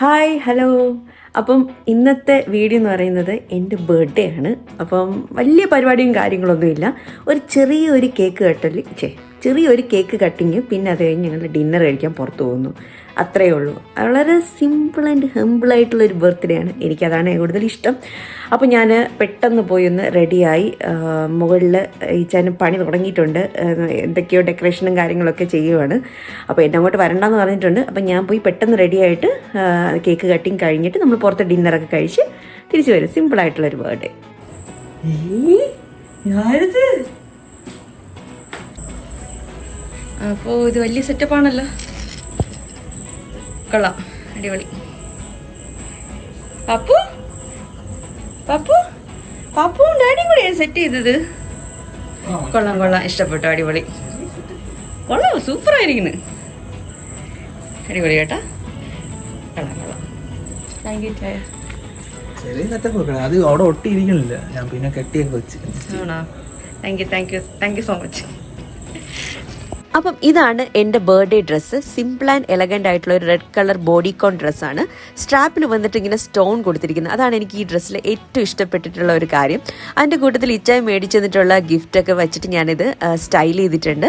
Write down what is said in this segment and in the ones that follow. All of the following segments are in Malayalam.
ഹായ് ഹലോ അപ്പം ഇന്നത്തെ വീഡിയോ എന്ന് പറയുന്നത് എന്റെ ബർത്ത്ഡേ ആണ്. അപ്പം വലിയ പരിപാടിയും കാര്യങ്ങളൊന്നുമില്ല. ഒരു ചെറിയൊരു കേക്ക് കട്ടൽ ചേ ചെറിയൊരു കേക്ക് കട്ടിങ് പിന്നെ അത് കഴിഞ്ഞ് ഞങ്ങൾ ഡിന്നർ കഴിക്കാൻ പുറത്തു പോകുന്നു. അത്രയേ ഉള്ളൂ. വളരെ സിമ്പിൾ ആൻഡ് ഹെമ്പിൾ ആയിട്ടുള്ള ഒരു ബർത്ത്ഡേ ആണ്. എനിക്കതാണ് കൂടുതൽ ഇഷ്ടം. അപ്പോൾ ഞാൻ പെട്ടെന്ന് പോയി ഒന്ന് റെഡിയായി മുകളിൽ ഈ ചാനും പണി തുടങ്ങിയിട്ടുണ്ട്. എന്തൊക്കെയോ ഡെക്കറേഷനും കാര്യങ്ങളൊക്കെ ചെയ്യുവാണ്. അപ്പോൾ എന്നെ അങ്ങോട്ട് വരണ്ടെന്ന് പറഞ്ഞിട്ടുണ്ട്. അപ്പോൾ ഞാൻ പോയി പെട്ടെന്ന് റെഡിയായിട്ട് കേക്ക് കട്ടിങ് കഴിഞ്ഞിട്ട് നമ്മൾ പുറത്ത് ഡിന്നറൊക്കെ കഴിച്ച് തിരിച്ചു വരും. സിമ്പിളായിട്ടുള്ളൊരു ബർത്ത്ഡേ അപ്പോൾ ഇത് വലിയ സെറ്റപ്പാണല്ലോ കൊള്ളാം. അടിപൊളി. പപ്പു? പപ്പു? പപ്പു ഡാഡിയും കൂടെയാണ് സെറ്റ് ചെയ്തത് കൊള്ളാം കൊള്ളാം. ഇഷ്ടപ്പെട്ടു. അടിപൊളി. കൊള്ളാം. സൂപ്പർ ആയിരിക്കുന്നു. അടിപൊളി കേട്ടാ. കൊള്ളാം കൊള്ളാം. താങ്ക് യു ചായ ചെറിയ സെറ്റപ്പ് വെക്കണം. അത് അവിടെ ഒട്ടിയിരിക്കണില്ല. ഞാൻ പിന്നെ കെട്ടിയൊക്കെ വെച്ച്. ആണോ? Thank you thank you thank you so much അപ്പം ഇതാണ് എന്റെ birthday dress. Simple and elegant ആയിട്ടുള്ള ഒരു റെഡ് കളർ ബോഡി കോൺ ഡ്രസ്സാണ് സ്ട്രാപ്പിൽ വന്നിട്ട് ഇങ്ങനെ സ്റ്റോൺ കൊടുത്തിരിക്കുന്നത്. അതാണ് എനിക്ക് ഈ ഡ്രസ്സിൽ ഏറ്റവും ഇഷ്ടപ്പെട്ടിട്ടുള്ള ഒരു കാര്യം. അതിന്റെ കൂട്ടത്തിൽ ഇച്ചായി മേടിച്ചു തന്നിട്ടുള്ള ഗിഫ്റ്റൊക്കെ വെച്ചിട്ട് ഞാനിത് സ്റ്റൈൽ ചെയ്തിട്ടുണ്ട്.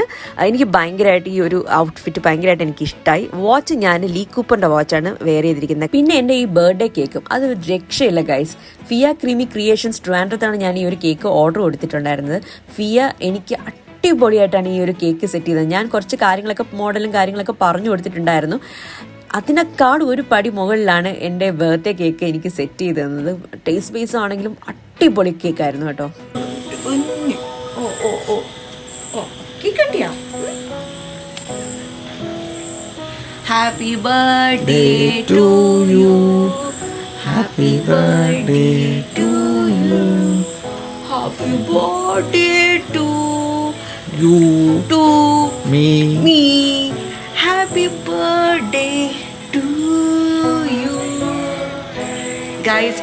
എനിക്ക് ഭയങ്കരമായിട്ട് ഈ ഒരു ഔട്ട്ഫിറ്റ് ഭയങ്കരമായിട്ട് എനിക്ക് ഇഷ്ടമായി വാച്ച് ഞാൻ ലീ കൂപ്പറിന്റെ വാച്ചാണ് വെയർ ചെയ്തിരിക്കുന്നത്. പിന്നെ എന്റെ ഈ ബർത്ത്ഡേ കേക്കും അത് രക്ഷയില്ല ഗൈസ് ഫിയ ക്രീമി ക്രിയേഷൻസ് ട്രാൻഡ്രത്താണ് ഞാൻ ഈ ഒരു കേക്ക് ഓർഡർ കൊടുത്തിട്ടുണ്ടായിരുന്നത്. ഫിയ എനിക്ക് അടിപൊളിയായിട്ടാണ് ഈ ഒരു കേക്ക് സെറ്റ് ചെയ്തത്. ഞാൻ കുറച്ച് കാര്യങ്ങളൊക്കെ മോഡലും കാര്യങ്ങളൊക്കെ പറഞ്ഞു കൊടുത്തിട്ടുണ്ടായിരുന്നു. അതിനേക്കാൾ ഒരു പടി മുകളിലാണ് എന്റെ ബർത്ത്ഡേ കേക്ക് എനിക്ക് സെറ്റ് ചെയ്ത് തന്നത് ടേസ്റ്റ് ബേസ് ആണെങ്കിലും അടിപൊളി കേക്കായിരുന്നു കേട്ടോ. ഓ ഓ ഓ. ഓ cake കട്ടിയാ? Happy birthday to you happy birthday to you happy birthday to you to, me, me. Happy birthday to you. guys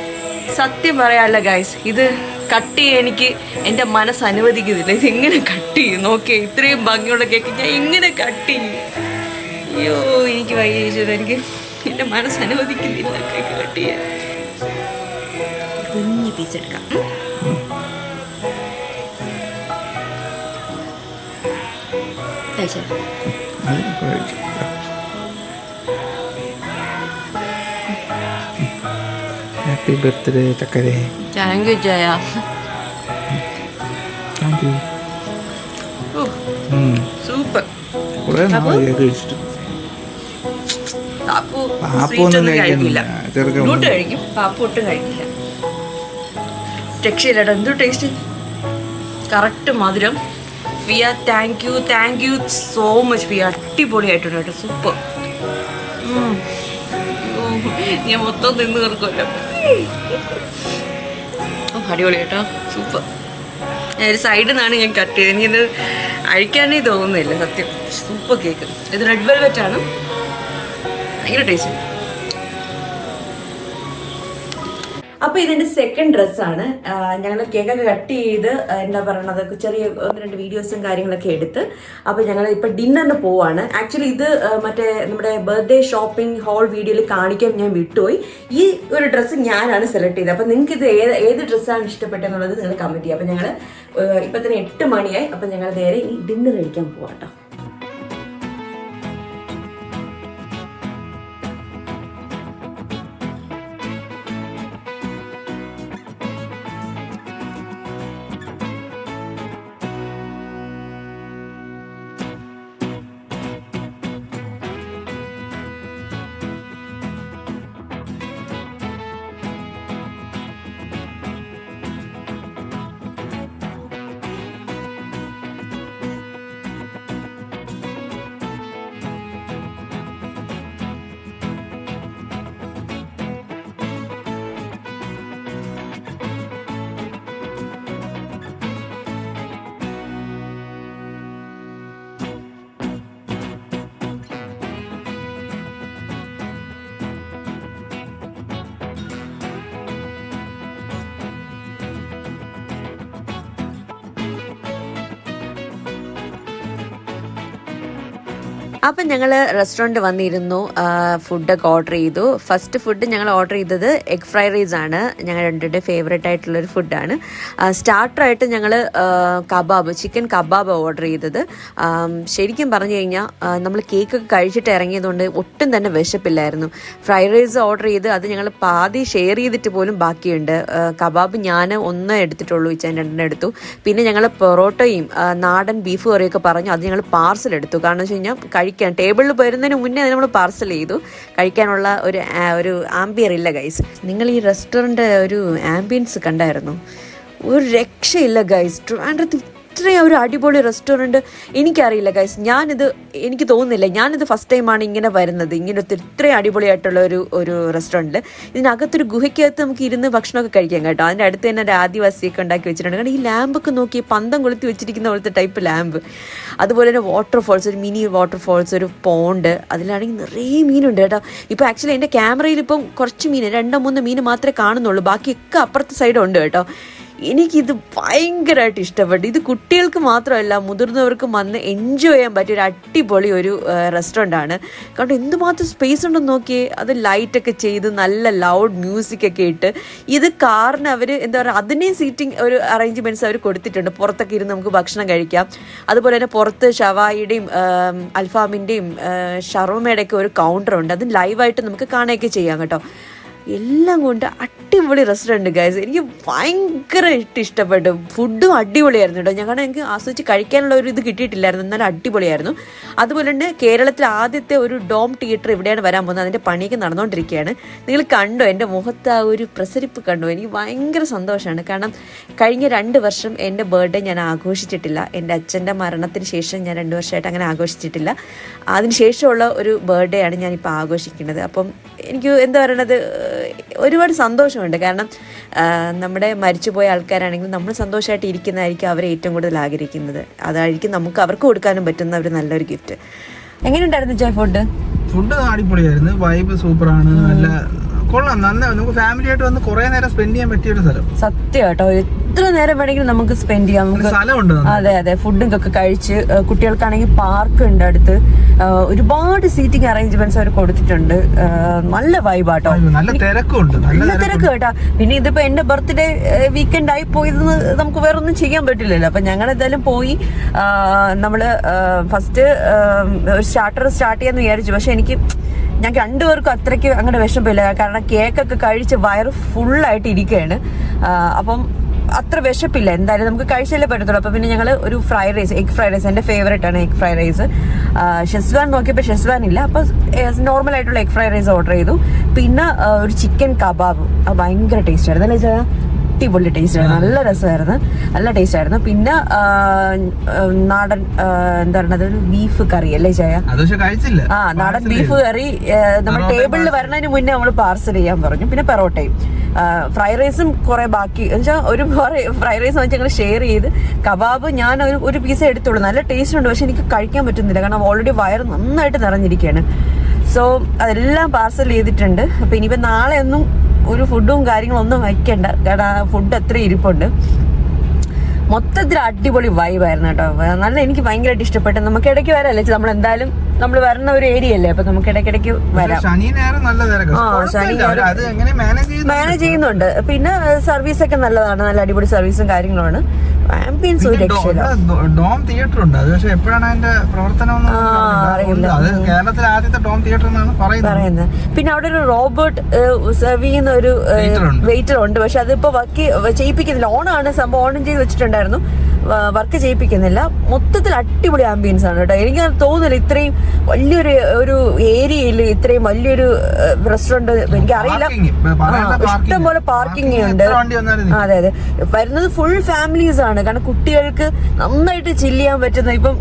സത്യം പറയാല്ല ഗൈസ് ഇത് കട്ട് ചെയ്യാൻ എനിക്ക് എന്റെ മനസ്സ് അനുവദിക്കുന്നില്ല. ഇത് എങ്ങനെ കട്ട് ചെയ്യും. നോക്കിയേ ഇത്രയും ഭംഗിയുള്ള കേക്ക് ഞാൻ എങ്ങനെ കട്ട് ചെയ്യും. അയ്യോ എനിക്ക് വൈകിച്ചത് എനിക്ക് എന്റെ മനസ്സ് അനുവദിക്കുന്നില്ല കേക്ക് കട്ട് ചെയ്യാൻ. കുഞ്ഞ് പീസ് എടുക്കാം. കഴിച്ചോ. ഹാപ്പി ബർത്ത്ഡേ ചക്കരെ. Thank you Jaya. Thank you super. കുറേ നാളെ കേക്ക് കഴിച്ചിട്ട്. പാപ്പു ഒന്നും കഴിക്കില്ല. ഫ്രൂട്ട് കഴിക്കും. പാപ്പു ഒട്ടും കഴിക്കില്ല. രക്ഷയില്ലട്ടോ എന്തു ടേസ്റ്റ് കറക്റ്റ് മധുരം. Fia thank you thank you so much Fia അടിപൊളിയായിട്ടുണ്ട് കേട്ടോ. സൂപ്പർ ഞാൻ മൊത്തം തിന്ന് തീർക്കുമല്ലോ അടിപൊളി കേട്ടോ. സൂപ്പർ ഒരു സൈഡിൽ നിന്നാണ് ഞാൻ കട്ട് ചെയ്തത്. എനിക്കിത് അഴിക്കാനേ തോന്നുന്നില്ല സത്യം. സൂപ്പർ കേക്ക് ഇത് റെഡ് വെൽവെറ്റ് ആണ്. ഭയങ്കര ടേസ്റ്റ് അപ്പൊ ഇതിന്റെ സെക്കൻഡ് ഡ്രസ്സാണ് ഞങ്ങൾ കേക്കൊക്കെ കട്ട് ചെയ്ത് എന്താ പറയണത് ചെറിയ ഒന്ന് രണ്ട് വീഡിയോസും കാര്യങ്ങളൊക്കെ എടുത്ത്. അപ്പൊ ഞങ്ങൾ ഇപ്പൊ ഡിന്നറിന് പോവാണ്. ആക്ച്വലി ഇത് മറ്റേ നമ്മുടെ ബർത്ത്ഡേ ഷോപ്പിംഗ് ഹോൾ വീഡിയോയിൽ കാണിക്കാൻ ഞാൻ വിട്ടുപോയി. ഈ ഒരു ഡ്രസ്സ് ഞാനാണ് സെലക്ട് ചെയ്തത്. അപ്പൊ നിങ്ങൾക്ക് ഇത് ഏത് ഏത് ഡ്രസ്സാണ് ഇഷ്ടപ്പെട്ടെന്നുള്ളത് നിങ്ങൾ കമന്റ് ചെയ്യുക. അപ്പൊ ഞങ്ങൾ ഇപ്പൊ തന്നെ എട്ട് മണിയായി. അപ്പൊ ഞങ്ങൾ നേരെ ഈ ഡിന്നർ കഴിക്കാൻ പോവാട്ടോ. അപ്പം ഞങ്ങൾ റെസ്റ്റോറന്റ് വന്നിരുന്നു. ഫുഡൊക്കെ ഓർഡർ ചെയ്തു. ഫസ്റ്റ് ഫുഡ് ഞങ്ങൾ ഓർഡർ ചെയ്തത് എഗ് ഫ്രൈ റൈസ് ആണ്. ഞങ്ങൾ രണ്ടുപേരുടെ ഫേവറേറ്റ് ആയിട്ടുള്ളൊരു ഫുഡാണ് സ്റ്റാർട്ടറായിട്ട് ഞങ്ങൾ കബാബ് ചിക്കൻ കബാബ് ഓർഡർ ചെയ്തത്. ശരിക്കും പറഞ്ഞു കഴിഞ്ഞാൽ നമ്മൾ കേക്കൊക്കെ കഴിച്ചിട്ട് ഇറങ്ങിയതുകൊണ്ട് ഒട്ടും തന്നെ വിശപ്പില്ലായിരുന്നു. ഫ്രൈ റൈസ് ഓർഡർ ചെയ്ത് അത് ഞങ്ങൾ പാതി ഷെയർ ചെയ്തിട്ട് പോലും ബാക്കിയുണ്ട്. കബാബ് ഞാൻ ഒന്ന് എടുത്തിട്ടുള്ളൂ ഇച്ചാൻ രണ്ടെണ്ണം എടുത്തു. പിന്നെ ഞങ്ങൾ പൊറോട്ടയും നാടൻ ബീഫ് കറിയൊക്കെ പറഞ്ഞു അത് ഞങ്ങൾ പാർസൽ എടുത്തു. കാരണം വെച്ച് കഴിഞ്ഞാൽ കഴിക്കാൻ. ടേബിളിൽ വരുന്നതിന് മുന്നേ അത് നമ്മൾ പാർസൽ ചെയ്തു. കഴിക്കാനുള്ള ഒരു ഒരു ആംബിയർ ഇല്ല ഗൈസ് നിങ്ങൾ ഈ റെസ്റ്റോറന്റ് ഒരു ആംബിയൻസ് കണ്ടായിരുന്നു? ഒരു രക്ഷയില്ല ഗൈസ് ട്രിവാൻഡ്രത്ത് ഇത്രയും ഒരു അടിപൊളി റെസ്റ്റോറന്റ് എനിക്കറിയില്ല ഗൈസ് ഞാനിത് എനിക്ക് തോന്നുന്നില്ല. ഞാനിത് ഫസ്റ്റ് ടൈമാണ് ഇങ്ങനെ വരുന്നത്. ഇങ്ങനത്തെ ഇത്രയും അടിപൊളിയായിട്ടുള്ള ഒരു ഒരു റെസ്റ്റോറന്റിൽ ഇതിനകത്തൊരു ഗുഹയ്ക്കകത്ത് നമുക്ക് ഇരുന്ന് ഭക്ഷണമൊക്കെ കഴിക്കാം കേട്ടോ. അതിന്റെ അടുത്ത് തന്നെ ഒരു ആദിവാസിയൊക്കെ ഉണ്ടാക്കി വെച്ചിട്ടുണ്ട്. കാരണം ഈ ലാമ്പൊക്കെ നോക്കി പന്തം കൊളുത്തി വെച്ചിരിക്കുന്ന പോലത്തെ ടൈപ്പ് ലാമ്പ്. അതുപോലെ തന്നെ വാട്ടർഫോൾസ് ഒരു മിനി വാട്ടർഫോൾസ് ഒരു പോണ്ട് അതിലാണെങ്കിൽ നിറയെ മീനുണ്ട് കേട്ടോ. ഇപ്പോൾ ആക്ച്വലി എന്റെ ക്യാമറയിൽ ഇപ്പം കുറച്ച് മീൻ രണ്ടോ മൂന്നോ മീൻ മാത്രമേ കാണുന്നുള്ളൂ. ബാക്കിയൊക്കെ അപ്പുറത്തെ സൈഡുണ്ട് കേട്ടോ. എനിക്കിത് ഭയങ്കരമായിട്ട് ഇഷ്ടപ്പെട്ടു. ഇത് കുട്ടികൾക്ക് മാത്രമല്ല മുതിർന്നവർക്കും വന്ന് എൻജോയ് ചെയ്യാൻ പറ്റിയ ഒരു അടിപൊളി ഒരു റെസ്റ്റോറന്റ് ആണ്. കാരണം എന്തുമാത്രം സ്പേസ് ഉണ്ടെന്ന് നോക്കിയേ. അത് ലൈറ്റൊക്കെ ചെയ്ത് നല്ല ലൗഡ് മ്യൂസിക് ഒക്കെ ഇട്ട് ഇത് കാറിന് അവർ എന്താ പറയുക അതിനെയും സീറ്റിംഗ് ഒരു അറേഞ്ച്മെന്റ്സ് അവർ കൊടുത്തിട്ടുണ്ട്. പുറത്തൊക്കെ ഇരുന്ന് നമുക്ക് ഭക്ഷണം കഴിക്കാം. അതുപോലെ തന്നെ പുറത്ത് ഷവായിയുടെയും അൽഫാമിന്റെയും ഷർമയുടെയൊക്കെ ഒരു കൗണ്ടർ ഉണ്ട്. അത് ലൈവായിട്ട് നമുക്ക് കാണുകയൊക്കെ ചെയ്യാം കേട്ടോ. എല്ലാം കൊണ്ട് അടിപൊളി റെസ്റ്റോറന്റ് ഗൈസ് എനിക്ക് ഭയങ്കരമായിട്ട് ഇഷ്ടപ്പെട്ടു. ഫുഡും അടിപൊളിയായിരുന്നു കേട്ടോ ഞങ്ങളുടെ എനിക്ക് ആസ്വദിച്ച് കഴിക്കാനുള്ള ഒരു ഇത് കിട്ടിയിട്ടില്ലായിരുന്നു. എന്നാലും അടിപൊളിയായിരുന്നു. അതുപോലെ തന്നെ കേരളത്തിൽ ആദ്യത്തെ ഒരു ഡോം തിയേറ്റർ ഇവിടെയാണ് വരാൻ പോകുന്നത്. അതിന്റെ പണിയൊക്കെ നടന്നുകൊണ്ടിരിക്കുകയാണ് നിങ്ങൾ കണ്ടോ? എന്റെ മുഖത്ത് ആ ഒരു പ്രസരിപ്പ് കണ്ടോ? എനിക്ക് ഭയങ്കര സന്തോഷമാണ് കാരണം കഴിഞ്ഞ രണ്ട് വർഷം എന്റെ ബർത്ത്ഡേ ഞാൻ ആഘോഷിച്ചിട്ടില്ല. എന്റെ അച്ഛന്റെ മരണത്തിന് ശേഷം ഞാൻ രണ്ട് വർഷമായിട്ട് അങ്ങനെ ആഘോഷിച്ചിട്ടില്ല. അതിന് ശേഷമുള്ള ഒരു ബർത്ത്ഡേ ആണ് ഞാനിപ്പോൾ ആഘോഷിക്കുന്നത്. അപ്പം എനിക്ക് എന്താ പറയണത്? ഒരുപാട് സന്തോഷമുണ്ട്. കാരണം നമ്മുടെ മരിച്ചുപോയ ആൾക്കാരാണെങ്കിൽ നമ്മൾ സന്തോഷമായിട്ട് ഇരിക്കുന്നതായിരിക്കും അവരെ ഏറ്റവും കൂടുതൽ ആഗ്രഹിക്കുന്നത്. അതായിരിക്കും നമുക്ക് അവർക്ക് കൊടുക്കാനും പറ്റുന്ന ഒരു നല്ലൊരു ഗിഫ്റ്റ് എങ്ങനെയുണ്ടായിരുന്നു ജയ ഫുഡ് ഫുഡ് അടിപൊളിയായിരുന്നു. വൈബ് സൂപ്പറാണ്. നല്ല കൊള്ളാം. നന്നായി നമുക്ക് ഫാമിലി ആയിട്ട് വന്ന് കുറെ നേരം സ്പെൻഡ് ചെയ്യാൻ പറ്റിയ ഒരു സ്ഥലം. സത്യം കേട്ടോ. എത്ര നേരം വേണമെങ്കിലും നമുക്ക് സ്പെൻഡ് ചെയ്യാം. നമുക്ക് അതെ അതെ. ഫുഡും ഒക്കെ കഴിച്ച് കുട്ടികൾക്കാണെങ്കിൽ പാർക്ക് ഉണ്ട് അടുത്ത്. ഒരുപാട് സീറ്റിംഗ് അറേഞ്ച്മെന്റ്സ് അവർ കൊടുത്തിട്ടുണ്ട്. നല്ല വൈബാട്ടോ നല്ല തിരക്ക് കേട്ടാ. പിന്നെ ഇതിപ്പോ എന്റെ ബർത്ത്ഡേ വീക്കെൻഡ് ആയി പോയത് നമുക്ക് വേറെ ഒന്നും ചെയ്യാൻ പറ്റില്ലല്ലോ. അപ്പൊ ഞങ്ങൾ എന്തായാലും പോയി നമ്മൾ ഫസ്റ്റ് സ്റ്റാർട്ടർ സ്റ്റാർട്ട് ചെയ്യാന്ന് വിചാരിച്ചു. പക്ഷെ എനിക്ക് ഞാൻ രണ്ടുപേർക്കും അത്രയ്ക്ക് അങ്ങനെ വിഷമില്ല കാരണം കേക്കൊക്കെ കഴിച്ച് വയറ് ഫുള്ളായിട്ട് ഇരിക്കുകയാണ് അപ്പം അത്ര വിശപ്പില്ല. എന്തായാലും നമുക്ക് കഴിച്ചല്ലേ പറ്റത്തുള്ളൂ. അപ്പൊ പിന്നെ ഞങ്ങൾ ഒരു fried rice egg fried rice എന്റെ ഫേവറേറ്റ് ആണ് എഗ് ഫ്രൈഡ് റൈസ്. ഷെസ്വാൻ നോക്കിയപ്പോൾ ഷെസ്വാൻ ഇല്ല. അപ്പോൾ നോർമൽ ആയിട്ടുള്ള എഗ് ഫ്രൈഡ് റൈസ് ഓർഡർ ചെയ്തു. പിന്നെ ഒരു ചിക്കൻ കബാബ്. ഭയങ്കര ടേസ്റ്റ് ആയിരുന്നു. അല്ലേ ചേട്ടാ? അടിപൊളി ടേസ്റ്റ് ആയിരുന്നു. നല്ല രസമായിരുന്നു. നല്ല ടേസ്റ്റ് ആയിരുന്നു. പിന്നെ നാടൻ എന്താ പറയുന്നത് ഒരു ബീഫ് കറി അല്ലേ ചായ? ആ നാടൻ ബീഫ് കറി നമ്മൾ ടേബിളിൽ വരണതിന് മുന്നേ നമ്മൾ പാർസൽ ചെയ്യാൻ പറഞ്ഞു. പിന്നെ പെറോട്ടയും. ഫ്രൈ റൈസും കുറെ ബാക്കി. എന്നുവെച്ചാൽ ഒരു ഫ്രൈ റൈസ് വെച്ച് ഞങ്ങൾ ഷെയർ ചെയ്ത് കബാബ് ഞാൻ ഒരു ഒരു പീസ് എടുത്തുള്ളൂ. നല്ല ടേസ്റ്റ് ഉണ്ട്. പക്ഷെ എനിക്ക് കഴിക്കാൻ പറ്റുന്നില്ല. കാരണം ഓൾറെഡി വയറ് നന്നായിട്ട് നിറഞ്ഞിരിക്കുകയാണ്. സോ അതെല്ലാം പാർസൽ ചെയ്തിട്ടുണ്ട്. അപ്പം ഇനിയിപ്പോൾ നാളെ ഒന്നും ഒരു ഫുഡും കാര്യങ്ങളൊന്നും വയ്ക്കണ്ട. കാരണം ഫുഡ് അത്ര ഇരിപ്പുണ്ട്. മൊത്തത്തിൽ അടിപൊളി വൈബായിരുന്നു കേട്ടോ. നല്ല എനിക്ക് ഭയങ്കരമായിട്ട് ഇഷ്ടപ്പെട്ടു. നമുക്ക് ഇടയ്ക്ക് വരാല്ലേ? നമ്മൾ എന്തായാലും നമ്മൾ വരുന്ന ഒരു ഏരിയ അല്ലേ? അപ്പൊ നമുക്ക് ഇടയ്ക്കിടയ്ക്ക് വരാം. ശനി മാനേജ് ചെയ്യുന്നുണ്ട്. പിന്നെ സർവീസ് ഒക്കെ നല്ലതാണ്. നല്ല അടിപൊളി സർവീസും കാര്യങ്ങളുമാണ്. ആംബിയൻസ് ഒരു ഡോം തിയേറ്റർ ഉണ്ട്. അത് പക്ഷെ എപ്പോഴാണ് അതിന്റെ പ്രവർത്തനം. അത് കേരളത്തിലെ ആദ്യത്തെ ഡോം തിയേറ്റർ എന്നാണ് പറയുന്നത്. പിന്നെ അവിടെ ഒരു റോബോട്ട് സെർവ് ചെയ്യുന്ന ഒരു വെയിറ്റർ ഉണ്ട് പക്ഷെ അതിപ്പോ വർക്ക് ചെയ്യിപ്പിക്കുന്നില്ല. ഓണാണ് സംഭവം. ഓൺ ചെയ്ത് വെച്ചിട്ടുണ്ടായിരുന്നു. വർക്ക് ചെയ്യിപ്പിക്കുന്നില്ല. മൊത്തത്തിൽ അടിപൊളി ആംബിയൻസ് ആണ് കേട്ടോ. എനിക്ക് തോന്നുന്നില്ല ഇത്രയും വലിയൊരു ഒരു ഏരിയയിൽ ഇത്രയും വലിയൊരു റെസ്റ്റോറന്റ് എനിക്ക് അറിയില്ല. ഇഷ്ടം പോലെ പാർക്കിംഗ് ഉണ്ട്. അതെ അതെ. വരുന്നത് ഫുൾ ഫാമിലീസ് ആണ്. കാരണം കുട്ടികൾക്ക് നന്നായിട്ട് ചില്ല് ചെയ്യാൻ പറ്റുന്ന ഇപ്പം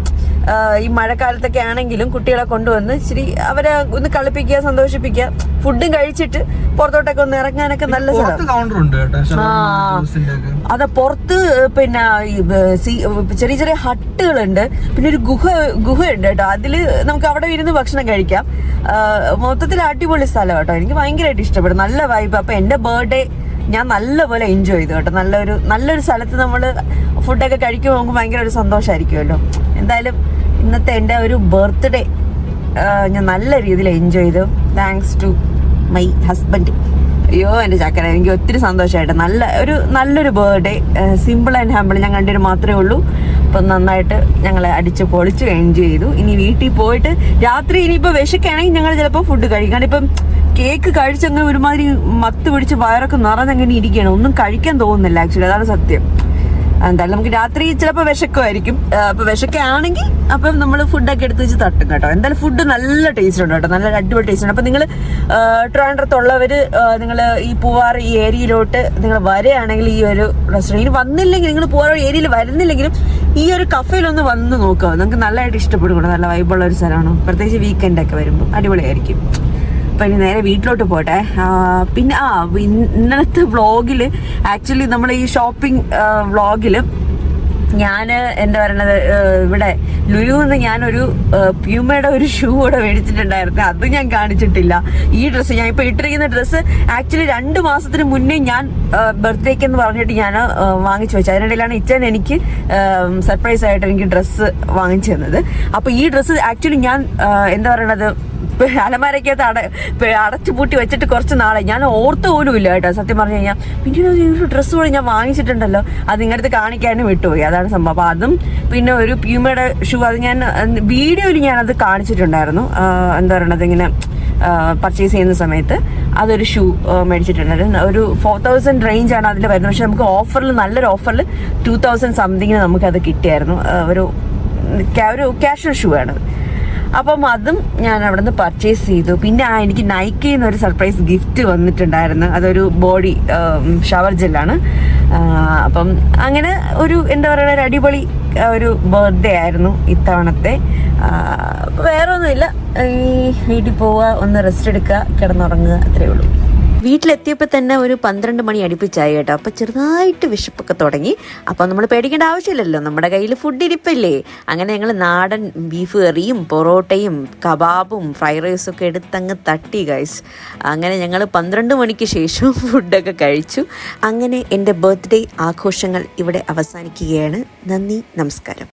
ഈ മഴക്കാലത്തൊക്കെ ആണെങ്കിലും കുട്ടികളെ കൊണ്ടുവന്ന് ഇച്ചിരി അവരെ ഒന്ന് കളിപ്പിക്കുക സന്തോഷിപ്പിക്കുക ഫുഡും കഴിച്ചിട്ട് പുറത്തോട്ടൊക്കെ ഒന്ന് ഇറങ്ങാനൊക്കെ നല്ല അതെ പുറത്ത് പിന്നെ ചെറിയ ചെറിയ ഹട്ടുകളുണ്ട്. പിന്നെ ഒരു ഗുഹ ഗുഹയുണ്ട് കേട്ടോ. അതിൽ നമുക്ക് അവിടെ ഇരുന്ന് ഭക്ഷണം കഴിക്കാം. മൊത്തത്തിൽ അടിപൊളി സ്ഥലം കേട്ടോ. എനിക്ക് ഭയങ്കരമായിട്ട് ഇഷ്ടപ്പെടും നല്ല വൈബ് അപ്പൊ എന്റെ ബർത്ത്ഡേ ഞാൻ നല്ലപോലെ എൻജോയ് ചെയ്തു കേട്ടോ. നല്ലൊരു നല്ലൊരു സ്ഥലത്ത് നമ്മൾ ഫുഡൊക്കെ കഴിക്കുമ്പോൾ നമുക്ക് ഭയങ്കര ഒരു സന്തോഷമായിരിക്കുമല്ലോ എന്തായാലും ഇന്നത്തെ എന്റെ ഒരു ബർത്ത്ഡേ ഞാൻ നല്ല രീതിയിൽ എൻജോയ് ചെയ്തു. താങ്ക്സ് ടു മൈ ഹസ്ബൻഡ് അയ്യോ എന്റെ ചക്കന എനിക്ക് ഒത്തിരി സന്തോഷമായിട്ട് നല്ല ഒരു നല്ലൊരു ബർത്ത്ഡേ സിമ്പിൾ ആൻഡ് ഹാമ്പിൾ ഞാൻ കണ്ടിട്ട് മാത്രമേ ഉള്ളൂ. അപ്പം നന്നായിട്ട് ഞങ്ങൾ അടിച്ച് പൊളിച്ച് എൻജോയ് ചെയ്തു. ഇനി വീട്ടിൽ പോയിട്ട് രാത്രി ഇനിയിപ്പോൾ വിശക്കുകയാണെങ്കിൽ ഞങ്ങൾ ചിലപ്പോൾ ഫുഡ് കഴിക്കും. കാരണം ഇപ്പം കേക്ക് കഴിച്ചങ്ങ് ഒരുമാതിരി മത്ത് പിടിച്ച് വയറൊക്കെ നിറഞ്ഞങ്ങനെ ഇരിക്കുകയാണ്. ഒന്നും കഴിക്കാൻ തോന്നുന്നില്ല ആക്ച്വലി അതാണ് സത്യം. എന്തായാലും നമുക്ക് രാത്രി ചിലപ്പോൾ വിശക്കുമായിരിക്കും അപ്പോൾ വിശക്കാണെങ്കിൽ അപ്പം നമ്മൾ ഫുഡൊക്കെ എടുത്ത് വെച്ച് തട്ടും കേട്ടോ. എന്തായാലും ഫുഡ് നല്ല ടേസ്റ്റ് ഉണ്ട് കേട്ടോ. നല്ല അടിപൊളി ടേസ്റ്റ് ഉണ്ട്. അപ്പം നിങ്ങൾ ട്രിവാൻഡ്രത്തുള്ളവർ നിങ്ങൾ ഈ പൂവാർ ഈ ഏരിയയിലോട്ട് നിങ്ങൾ വരികയാണെങ്കിൽ ഈ ഒരു റെസ്റ്റോറന്റ് വന്നില്ലെങ്കിൽ നിങ്ങൾ പൂവാർ ഏരിയയിൽ വരുന്നില്ലെങ്കിലും ഈ ഒരു കഫേയിലൊന്ന് വന്ന് നോക്കുക. നിങ്ങൾക്ക് നല്ലതായിട്ട് ഇഷ്ടപ്പെടും നല്ല വൈബുള്ള ഒരു സ്ഥലമാണ്. പ്രത്യേകിച്ച് വീക്കെൻഡൊക്കെ വരുമ്പോൾ അടിപൊളിയായിരിക്കും. അപ്പം ഇനി നേരെ വീട്ടിലോട്ട് പോട്ടെ. പിന്നെ ആ ഇന്നത്തെ വ്ളോഗിൽ ആക്ച്വലി നമ്മൾ ഈ ഷോപ്പിംഗ് വ്ളോഗിൽ ഞാൻ എന്താ പറയണത് ഇവിടെ ഇവിടെ ലുലുന്ന് ഞാനൊരു പ്യൂമയുടെ ഒരു ഷൂ കൂടെ മേടിച്ചിട്ടുണ്ടായിരുന്നു. അത് ഞാൻ കാണിച്ചിട്ടില്ല. ഈ ഡ്രസ്സ് ഞാൻ ഇപ്പോൾ ഇട്ടിരിക്കുന്ന ഡ്രസ്സ് ആക്ച്വലി രണ്ട് മാസത്തിന് മുന്നേ ഞാൻ ബർത്ത്ഡേക്ക് എന്ന് പറഞ്ഞിട്ട് ഞാൻ വാങ്ങിച്ചു വെച്ചു. അതിനിടയിലാണ് ഇച്ചൻ എനിക്ക് സർപ്രൈസ് ആയിട്ട് എനിക്ക് ഡ്രസ്സ് വാങ്ങിച്ചു തന്നത്. അപ്പോൾ ഈ ഡ്രസ്സ് ആക്ച്വലി ഞാൻ എന്താ പറയണത് അലമാരക്കകത്ത് അട അടച്ചു പൂട്ടി വെച്ചിട്ട് കുറച്ച് നാളെ ഞാൻ ഓർത്ത് പോലും ഇല്ല കേട്ടോ. സത്യം പറഞ്ഞു കഴിഞ്ഞാൽ പിന്നെ ഒരു ഡ്രസ്സ് കൂടെ ഞാൻ വാങ്ങിച്ചിട്ടുണ്ടല്ലോ. അത് നിങ്ങളുടെ കാണിക്കാനും വിട്ടുപോയി. അതാണ് സംഭവം. അപ്പം അതും പിന്നെ ഒരു പ്യൂമയുടെ ഷൂ അത് ഞാൻ വീഡിയോയിൽ ഞാനത് കാണിച്ചിട്ടുണ്ടായിരുന്നു. എന്താ പറയണത് ഇങ്ങനെ പർച്ചേസ് ചെയ്യുന്ന സമയത്ത് അതൊരു ഷൂ മേടിച്ചിട്ടുണ്ടായിരുന്നു. ഒരു ഫോർ തൗസൻഡ് റേഞ്ചാണ് അതിൽ വരുന്നത്. പക്ഷെ നമുക്ക് ഓഫറിൽ നല്ലൊരു ഓഫറിൽ ടു തൗസൻഡ് സംതിങ്ങിന് നമുക്കത് കിട്ടിയായിരുന്നു. ഒരു ഒരു ക്യാഷ്വൽ ഷൂ ആണ്. അപ്പം അതും ഞാൻ അവിടെ നിന്ന് പർച്ചേസ് ചെയ്തു. പിന്നെ ആ എനിക്ക് നൈക്കയിൽ നിന്ന് ഒരു സർപ്രൈസ് ഗിഫ്റ്റ് വന്നിട്ടുണ്ടായിരുന്നു. അതൊരു ബോഡി ഷവർ ജെല്ലാണ് അപ്പം അങ്ങനെ ഒരു എന്താ പറയുക ഒരു അടിപൊളി ഒരു ബർത്ത്ഡേ ആയിരുന്നു ഇത്തവണത്തെ. വേറെ ഒന്നുമില്ല ഈ വീട്ടിൽ പോവുക ഒന്ന് റെസ്റ്റ് എടുക്കുക കിടന്നുറങ്ങുക അത്രയേ ഉള്ളൂ. വീട്ടിലെത്തിയപ്പോൾ തന്നെ ഒരു പന്ത്രണ്ട് മണി അടുപ്പിച്ചായി കേട്ടോ. അപ്പോൾ ചെറുതായിട്ട് വിശപ്പൊക്കെ തുടങ്ങി. അപ്പോൾ നമ്മൾ പേടിക്കേണ്ട ആവശ്യമില്ലല്ലോ. നമ്മുടെ കയ്യിൽ ഫുഡ് ഇരിപ്പല്ലേ? അങ്ങനെ ഞങ്ങൾ നാടൻ ബീഫ് കറിയും പൊറോട്ടയും കബാബും ഫ്രൈഡ് റൈസും ഒക്കെ എടുത്തങ്ങ് തട്ടി ഗൈസ് അങ്ങനെ ഞങ്ങൾ പന്ത്രണ്ട് മണിക്ക് ശേഷം ഫുഡൊക്കെ കഴിച്ചു. അങ്ങനെ എന്റെ ബർത്ത്ഡേ ആഘോഷങ്ങൾ ഇവിടെ അവസാനിക്കുകയാണ്. നന്ദി നമസ്കാരം.